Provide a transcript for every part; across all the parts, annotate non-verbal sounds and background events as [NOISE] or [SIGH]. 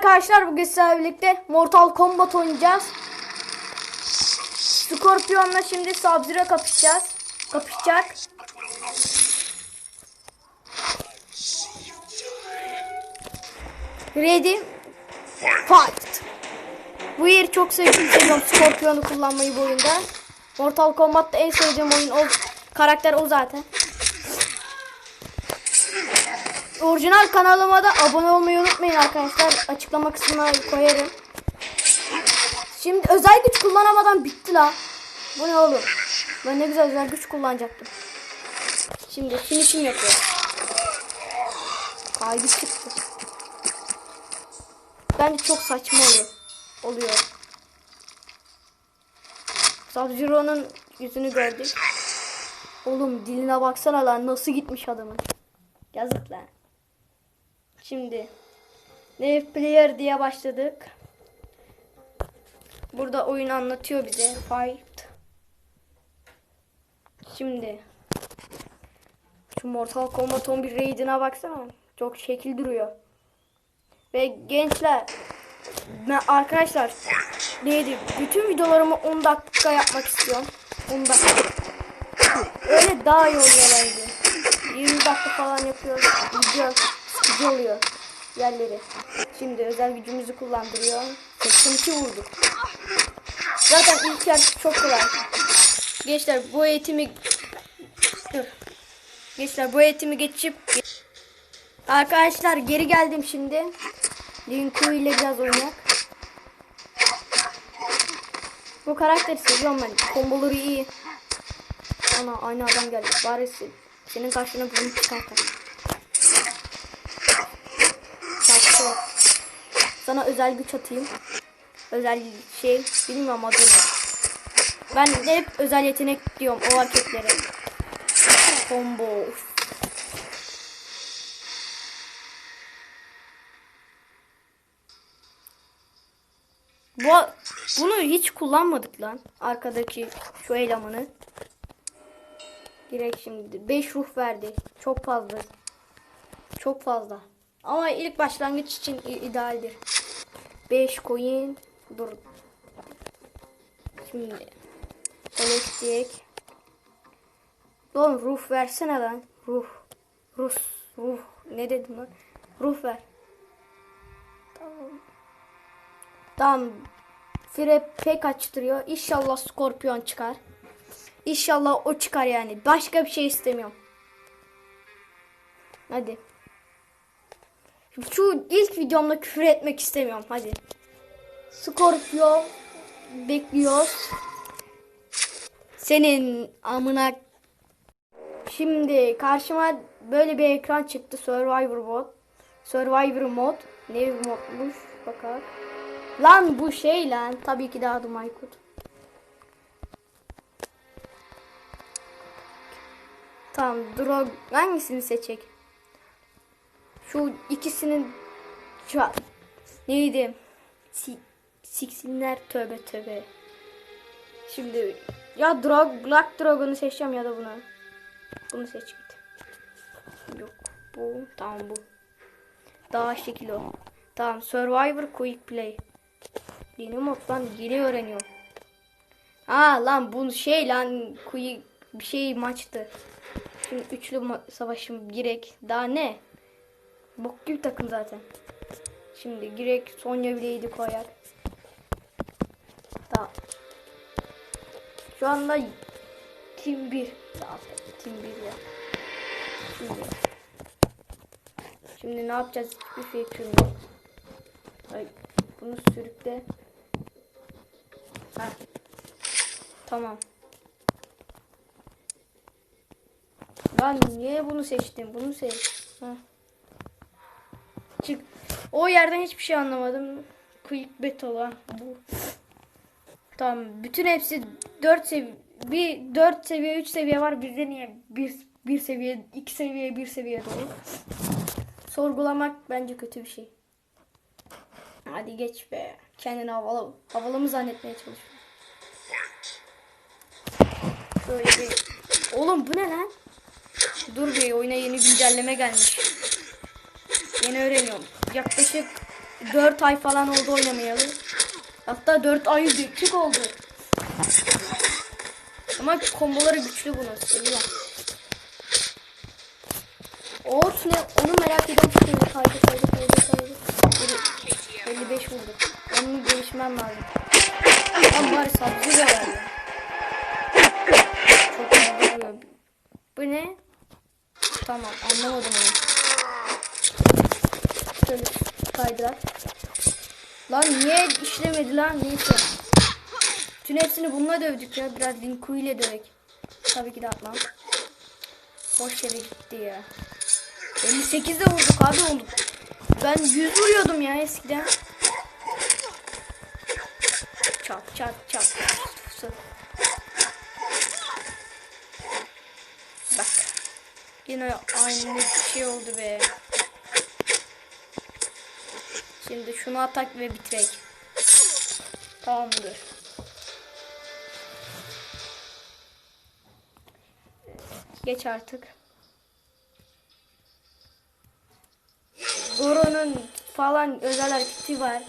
arkadaşlar bugün sizlerle birlikte Mortal Kombat oynayacağız. Scorpion'la şimdi Sub-Zero kapışacağız. Kapışacak. Ready? Fight. Bu yeri çok seviyorum Scorpion'u kullanmayı bu oyunda. Mortal Kombat'ta en sevdiğim oyun o karakter o zaten. Orijinal kanalıma da abone olmayı unutmayın arkadaşlar. Açıklama kısmına koyarım. Şimdi özel güç kullanamadan bitti la. Bu ne oğlum? Ben ne güzel özel güç kullanacaktım. Şimdi finishim yapıyor. Kaydı çıktı. Bence çok saçma oluyor. Oluyor. Sub-Zero'nun yüzünü gördük. Oğlum diline baksana lan nasıl gitmiş adamın. Yazık lan. Şimdi Nave Player diye başladık. Burada oyun anlatıyor bize. Fight. Şimdi şu Mortal Kombat 11 raid'ine baksana. Çok şekil duruyor. Ve gençler ben arkadaşlar neydi? Bütün videolarımı 10 dakika yapmak istiyorum. 10 dakika. Öyle daha iyi oluyor bence. 20 dakika falan yapıyoruz. Video sıkıcı oluyor yerleri. Şimdi özel gücümüzü kullandırıyor. 82 vurduk. Zaten ilk yer çok kolay. Gençler bu eğitimi dur. Gençler bu eğitimi geçip Arkadaşlar geri geldim şimdi. Linku ile biraz oynayak. Bu karakteri seviyorum ben. Komboları iyi. Ana aynı adam geldi. Bari sen- senin karşına bunu çıkartar. Saçma. Sana özel güç atayım. Özel şey bilmiyorum adını. Ben de hep özel yetenek diyorum o hareketlere. Combo. Bu bunu hiç kullanmadık lan. Arkadaki şu elemanı. Direkt şimdi 5 ruh verdi. Çok fazla. Çok fazla. Ama ilk başlangıç için idealdir. 5 coin. Dur. Şimdi. Kolektik. Oğlum ruh versene lan. Ruh. Rus. Ruh. Ne dedim lan? Ruh ver. Tamam. Tamam. Fire pek açtırıyor. İnşallah Scorpion çıkar. İnşallah o çıkar yani. Başka bir şey istemiyorum. Hadi. Şu ilk videomda küfür etmek istemiyorum. Hadi. Scorpio bekliyoruz. Senin amına Şimdi karşıma böyle bir ekran çıktı. Survivor mod. Survivor mod. Ne modmuş bakalım. Lan bu şey lan. Tabii ki de adım Aykut. Tamam drog hangisini seçecek? Şu ikisinin şu neydi? Si, siksinler tövbe tövbe. Şimdi ya drog Black Dragon'u seçeceğim ya da bunu. Bunu seç git. Yok bu tamam bu. Daha şekil o. Tamam Survivor Quick Play. Yeni moddan yeni öğreniyorum. Ha lan bu şey lan quick bir şey maçtı. Şimdi üçlü savaşım girek. Daha ne? Bok gibi takım zaten. Şimdi girek Sonya bileydi koyar. Tamam. Şu anda Team 1. Tamam. Team 1 ya. Şimdi. Şimdi ne yapacağız? Hiçbir fikrim yok. Ay, bunu sürükle. Ha. Tamam. Ben niye bunu seçtim? Bunu seç. Ha. Çık. O yerden hiçbir şey anlamadım. Quick Battle'a bu. Tamam. Bütün hepsi 4 seviye bir 4 seviye 3 seviye var. Bizde niye bir bir seviye 2 seviye 1 seviye dolu. Sorgulamak bence kötü bir şey. Hadi geç be. Kendini havalı, havalı mı zannetmeye çalışıyor. Böyle bir... Oğlum bu ne lan? Dur bir oyuna yeni güncelleme gelmiş. Yeni öğreniyorum. Yaklaşık 4 ay falan oldu oynamayalı. Hatta 4 ay geçik oldu. Ama komboları güçlü bunun. Seviyorum. Oğuz ne? Onu merak ediyorum. Şimdi kaydı kaydı kaydı kaydı. Biri- 55 vurdu. Onun gelişmem lazım. Ama bari sabzı da ya. Çok vuruyor. Bu ne? Tamam anlamadım onu. Şöyle kaydırak. Lan niye işlemedi lan neyse. Tüm hepsini bununla dövdük ya. Biraz Linku ile dövek. Tabii ki de atmam. Boş yere gitti ya. 58'de vurduk abi oğlum. Ben 100 vuruyordum ya eskiden. Çat çat çat. Bak. Yine aynı şey oldu be. Şimdi şunu atak ve bitirek. Tamamdır. Geç artık. Goro'nun falan özel hareketi var.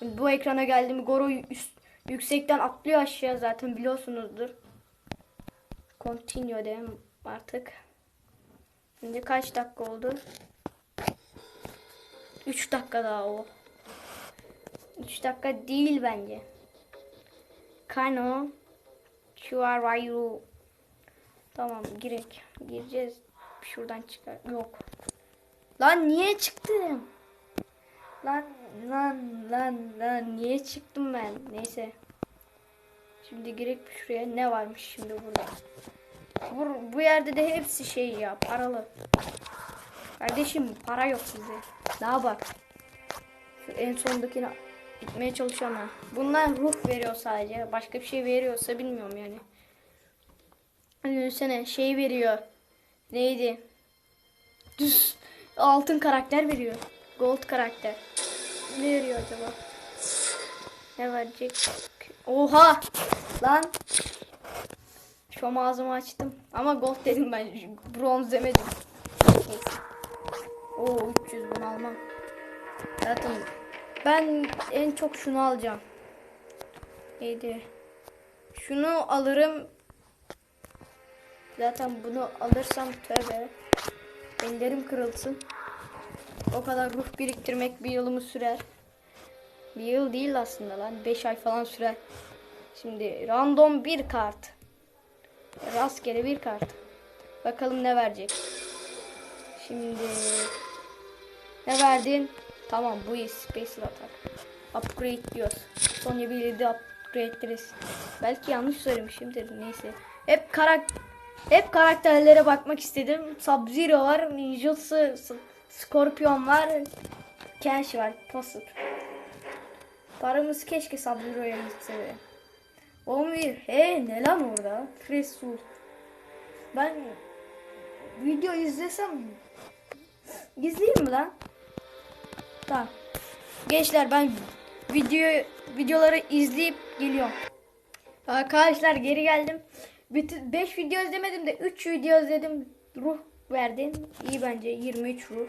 Bu ekrana geldim Goro üst, yüksekten atlıyor aşağı zaten biliyorsunuzdur. Continue diyeyim artık. Şimdi kaç dakika oldu? 3 dakika daha o. 3 dakika değil bence. Kano Chuarayu Tamam girek. Gireceğiz. Şuradan çıkar. Yok. Lan niye çıktım? Lan lan lan lan niye çıktım ben? Neyse. Şimdi girek şuraya. Ne varmış şimdi burada? Bu, bu yerde de hepsi şey ya paralı. Kardeşim para yok size. Daha bak. Şu en sondakine gitmeye çalışıyorum ha. Bunlar ruh veriyor sadece. Başka bir şey veriyorsa bilmiyorum yani. Düşünsene şey veriyor. Neydi? Düz altın karakter veriyor. Gold karakter. Ne veriyor acaba? Ne verecek? Oha! Lan! An ağzımı açtım. Ama gold dedim ben. Bronz demedim. Neyse. Oo 300 bunu almam. Zaten ben en çok şunu alacağım. Neydi? Şunu alırım. Zaten bunu alırsam tövbe. Ellerim kırılsın. O kadar ruh biriktirmek bir yılımı sürer. Bir yıl değil aslında lan. 5 ay falan sürer. Şimdi random bir kart. Rastgele bir kart. Bakalım ne verecek. Şimdi ne verdin? Tamam bu iyi Space Attack. Upgrade diyoruz. Bir de upgrade ederiz. Belki yanlış söylemişimdir neyse. Hep karak hep karakterlere bakmak istedim. Sub-Zero var, Ninjutsu, Scorpion var, Kenshi var, Tossut. Paramız keşke Sub-Zero'ya gitse be. 11. He ne lan orada? Fresul. Ben video izlesem izleyeyim mi lan? Tamam. Gençler ben video videoları izleyip geliyorum. Arkadaşlar geri geldim. Bütün 5 video izlemedim de 3 video izledim. Ruh verdim. İyi bence 23 ruh.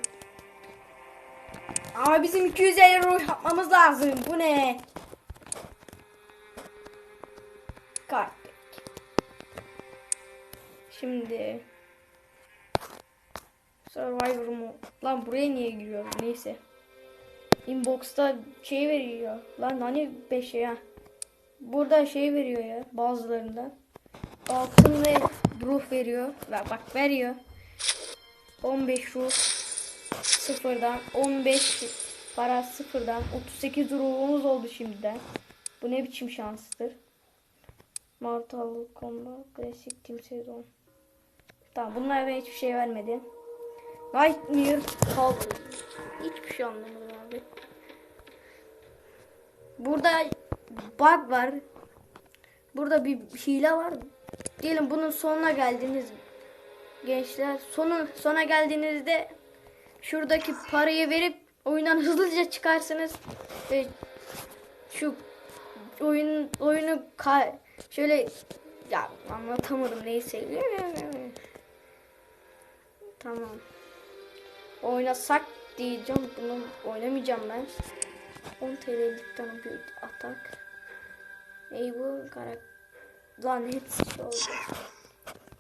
Ama bizim 250 ruh yapmamız lazım. Bu ne? Kart. Şimdi Survivor mu? Lan buraya niye giriyor? Neyse. Inbox'ta şey veriyor. Lan hani 5 ya. Burada şey veriyor ya bazılarında. Altın ve ruh veriyor. Ve bak veriyor. 15 ruh sıfırdan 15 para sıfırdan 38 ruhumuz oldu şimdiden. Bu ne biçim şanstır. Mortal Kombat Klasik Team Sezon. Tamam bunlar bana hiçbir şey vermedi. Nightmare Hulk. Hiçbir şey anlamadım abi. Burada bug var. Burada bir hile var. Diyelim bunun sonuna geldiniz gençler. Sonu sona geldiğinizde şuradaki parayı verip oyundan hızlıca çıkarsınız. Ve şu oyun oyunu ka şöyle ya anlatamadım neyse. [LAUGHS] Tamam. Oynasak diyeceğim. Bunu oynamayacağım ben. 10 TL'likten bir atak. Eyvah karak. Lan hepsi şey oldu.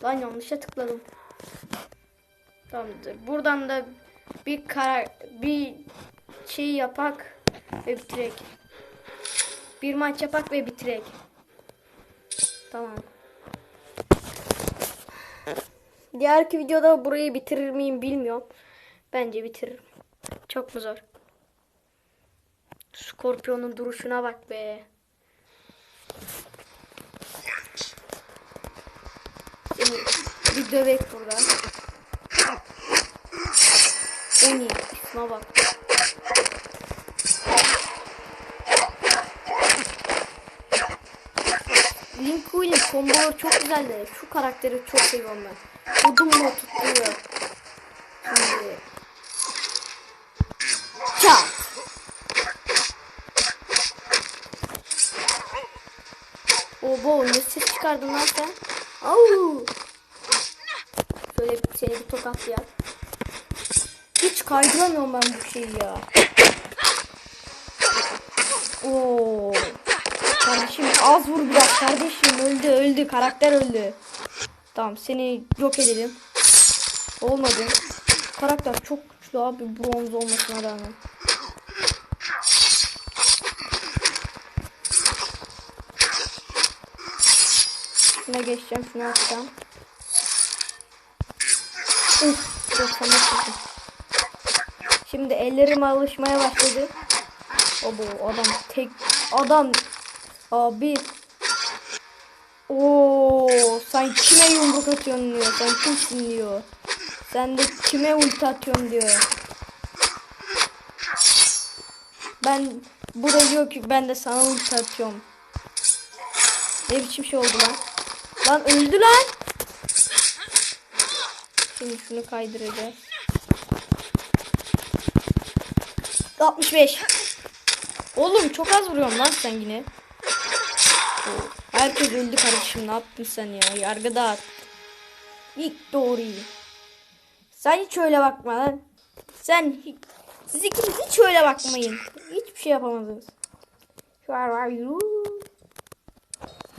Lan yanlışa tıkladım. Tamamdır. Buradan da bir kara bir şey yapak ve bitirek. Bir maç yapak ve bitirek. Tamam. Diğerki videoda burayı bitirir miyim bilmiyorum. Bence bitiririm. Çok mu zor? Skorpiyonun duruşuna bak be. Seni bir dövek burada. Oni isme bak. Link Willy komboları çok güzel de şu karakteri çok seviyorum ben. Udumla tutuyor. Şimdi. Çat. Obo çıkardın lan sen? Au. Şöyle seni bir tokat ya. Hiç kaydıramıyorum ben bu şeyi ya. Oo. Kardeşim az vur biraz kardeşim öldü öldü karakter öldü. Tamam seni yok edelim. Olmadı. Karakter çok güçlü abi bronz olmasına rağmen. Şuna geçeceğim şunu atacağım. Çıktı. Şimdi ellerim alışmaya başladı. O bu adam tek adam abi. Oo, sen kime yumruk atıyorsun diyor. Sen kimsin diyor. Sen de kime ulti atıyorsun diyor. Ben bu da diyor ki ben de sana ulti atıyorum. Ne biçim şey oldu lan? Lan öldü lan. Şimdi şunu kaydıracağız. 65. Oğlum çok az vuruyorum lan sen yine. Herkes öldü kardeşim ne yaptın sen ya? Yargı dağıt. İlk doğruyu. Sen hiç öyle bakma lan. Sen siz ikiniz hiç öyle bakmayın. Hiçbir şey yapamadınız. Şu an var yürü.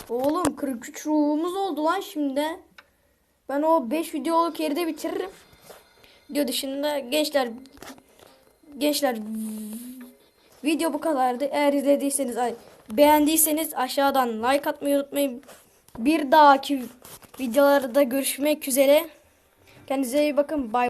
Oğlum 43 ruhumuz oldu lan şimdi. Ben o 5 videoluk yeri de bitiririm. Video dışında gençler gençler video bu kadardı. Eğer izlediyseniz beğendiyseniz aşağıdan like atmayı unutmayın. Bir dahaki videolarda görüşmek üzere. Kendinize iyi bakın. Bay